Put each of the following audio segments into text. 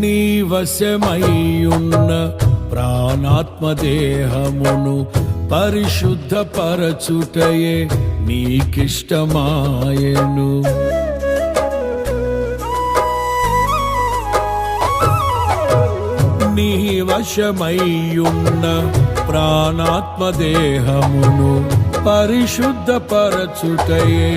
నీ వశమయ్యున్న ప్రాణాత్మదేహమును పరిశుద్ధపరచుటయే నీకిష్టమాయను. నీ వశమయ్యున్న ప్రాణాత్మదేహమును పరిశుద్ధపరచుటయే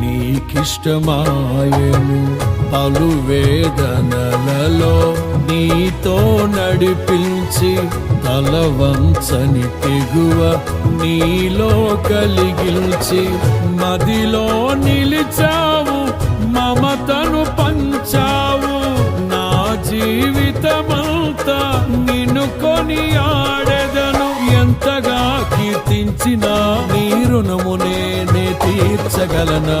నీకిష్టమాయను. పలు వేదనలలో నీతో నడిపించి తలవంచని తెగువ నీలో కలిగించి మదిలో నిలిచావు మమతను పంచావు. నా జీవితమంతా నిన్ను కొని ఆడెదను ఎంతగా కీర్తించినా నీ రుణము నేనే తీర్చగలనా?